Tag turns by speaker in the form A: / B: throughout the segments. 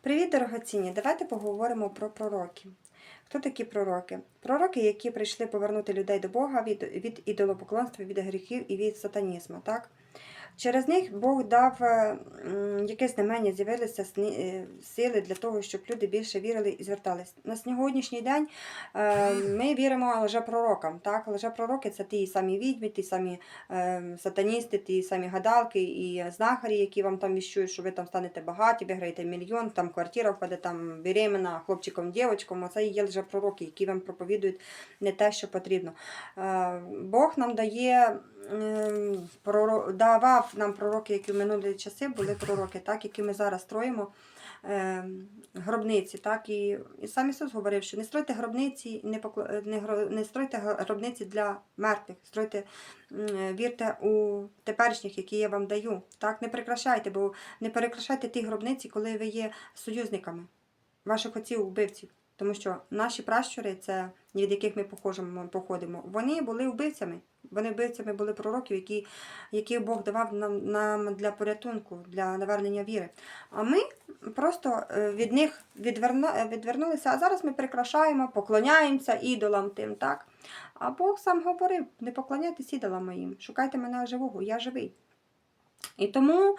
A: Привіт, дорогоцінні! Давайте поговоримо про пророки. Хто такі пророки? Пророки, які прийшли повернути людей до Бога від, від ідолопоклонства, від гріхів і від сатанізму. Так? Через них Бог дав е, якесь знамення, з'явилися е, сили для того, щоб люди більше вірили і звертались. На сьогоднішній день е, ми віримо лжепророкам. Так? Лжепророки це ті самі відьми, ті самі сатаністи, ті самі гадалки і знахарі, які вам там віщують, що ви там станете багаті, виграєте мільйон, там квартира впаде, там беременна хлопчиком, дівчинком. Оце і є лжепророки, які вам проповідують не те, що потрібно. Бог нам дає. ем, давав нам пророки, які в минулі часи були пророки, так, які ми зараз строїмо ем, гробниці. Так, і, і сам Ісус говорив, що не стройте гробниці, не, покла- не, не стройте гробниці для мертвих, стройте, м, вірте у теперішніх, які я вам даю. Так, не прикрашайте, бо не перекрашайте ті гробниці, коли ви є союзниками ваших отців вбивців. Тому що наші пращури, це від яких ми походимо, вони були вбивцями. Вони вбивцями були пророків, які, які Бог давав нам, нам для порятунку, для навернення віри. А ми просто е, від них відверну, е, відвернулися, а зараз ми прикрашаємо, поклоняємося ідолам тим, так? А Бог сам говорив: не поклоняйтесь ідолам моїм, шукайте мене живого, я живий. І тому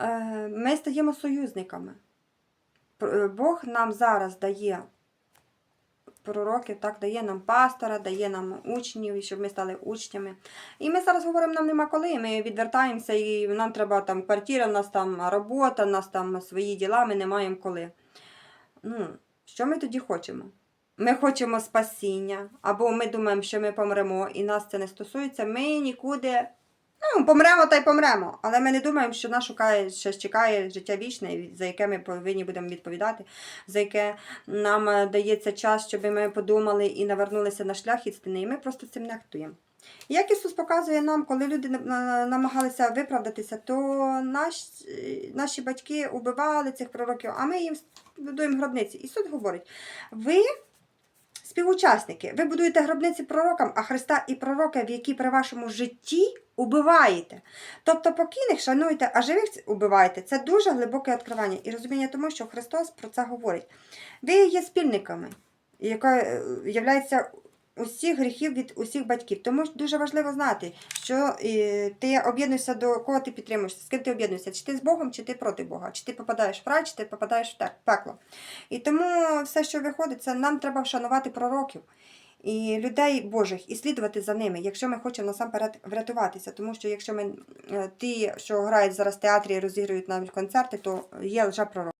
A: е, ми стаємо союзниками. Бог нам зараз дає пророків, так, дає нам пастора, дає нам учнів, щоб ми стали учнями. І ми зараз говоримо, нам нема коли. Ми відвертаємося, і нам треба там квартира, у нас там робота, у нас там свої діла, ми не маємо коли. Ну, що ми тоді хочемо? Ми хочемо спасіння, або ми думаємо, що ми помремо, і нас це не стосується. Ми нікуди. Ну, помремо та й помремо. Але ми не думаємо, що нас шукає, ще чекає життя вічне, за яке ми повинні будемо відповідати, за яке нам е, дається час, щоб ми подумали і навернулися на шлях істини. І ми просто цим нехтуємо. Як Ісус показує нам, коли люди на- на- намагалися виправдатися, то наш, е, наші батьки убивали цих пророків, а ми їм будуємо гробниці. Ісус говорить: ви співучасники, ви будуєте гробниці пророкам, а Христа і пророків, які при вашому житті убиваєте. Тобто покійних шануєте, а живих убиваєте. Це дуже глибоке відкривання і розуміння тому, що Христос про це говорить. Ви є спільниками, яка е, являється усіх гріхів від усіх батьків. Тому дуже важливо знати, що е, ти об'єднуєшся до кого ти підтримуєшся, з ким ти об'єднуєшся, чи ти з Богом, чи ти проти Бога, чи ти попадаєш в рай, чи ти попадаєш в пекло. І тому все, що виходить, це нам треба вшанувати пророків. І людей Божих і слідувати за ними, якщо ми хочемо насамперед врятуватися. Тому що якщо ми е, ті, що грають зараз в театрі і розігрують навіть концерти, то є лже пророк.